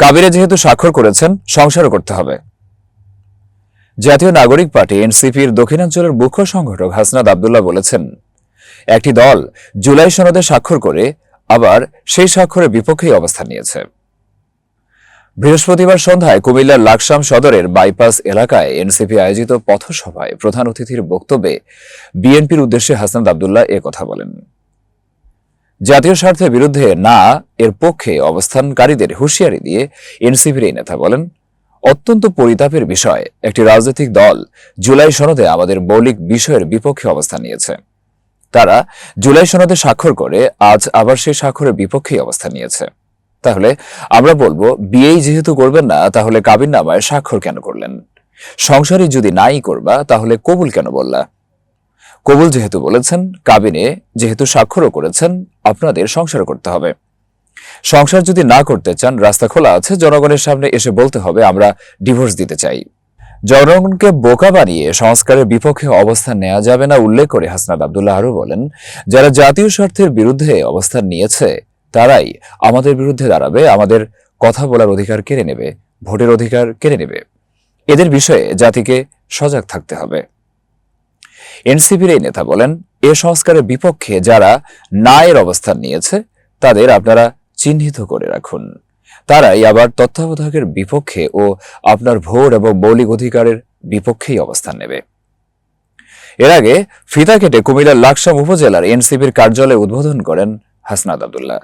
কাবিরে যেহেতু স্বাক্ষর করেছেন, সংসারও করতে হবে। জাতীয় নাগরিক পার্টি এনসিপির দক্ষিণাঞ্চলের মুখ্য সংগঠক হাসনাদ আবদুল্লাহ বলেছেন, একটি দল জুলাই সনদে স্বাক্ষর করে আবার সেই স্বাক্ষরের বিপক্ষেই অবস্থান নিয়েছে। বৃহস্পতিবার সন্ধ্যায় কুমিল্লার লাকসাম সদরের বাইপাস এলাকায় এনসিপি আয়োজিত পথসভায় প্রধান অতিথির বক্তব্যে বিএনপির উদ্দেশ্যে হাসনাদ আবদুল্লাহ কথা বলেন। জাতীয় স্বার্থের বিরুদ্ধে না, এর পক্ষে অবস্থানকারীদের হুঁশিয়ারি দিয়ে এনসিপির এই নেতা বলেন, অত্যন্ত পরিতাপের বিষয় একটি রাজনৈতিক দল জুলাই সনদে আমাদের মৌলিক বিষয়ের বিপক্ষে অবস্থান নিয়েছে। তারা জুলাই সনদে স্বাক্ষর করে আজ আবার সেই স্বাক্ষরের বিপক্ষেই অবস্থান নিয়েছে। তাহলে আমরা বলব বিয়েই যেহেতু করবেন না, তাহলে কাবিন নামায় স্বাক্ষর কেন করলেন? সংসারই যদি নাই করবা, তাহলে কবুল কেন বললা? কবুল যেহেতু বলেছেন, কাবিনে যেহেতু স্বাক্ষরও করেছেন, আপনাদের সংসার করতে হবে। সংসার যদি না করতে চান, রাস্তা খোলা আছে, জনগণের সামনে এসে বলতে হবে, আমরা ডিভোর্স দিতে চাই। জনগণকে বোকা বানিয়ে সংস্কারের বিপক্ষে অবস্থান নেওয়া যাবে না, উল্লেখ করে হাসনাদ আবদুল্লাহ আরও বলেন, যারা জাতীয় স্বার্থের বিরুদ্ধে অবস্থান নিয়েছে, তারাই আমাদের বিরুদ্ধে দাঁড়াবে, আমাদের কথা বলার অধিকার কেড়ে নেবে, ভোটের অধিকার কেড়ে নেবে। এদের বিষয়ে জাতিকে সজাগ থাকতে হবে। এনসিপির এই নেতা বলেন, এ সংস্কারের বিপক্ষে যারা নায়ের অবস্থান নিয়েছে, তাদের আপনারা চিহ্নিত করে রাখুন। তারাই আবার তত্ত্বাবধায়কের বিপক্ষে ও আপনার ভোট এবং মৌলিক অধিকারের বিপক্ষেই অবস্থান নেবে। এর আগে ফিতা কেটে কুমিল্লার লাকসাম উপজেলার এনসিপির কার্যালয়ে উদ্বোধন করেন হাসনাদ আবদুল্লাহ।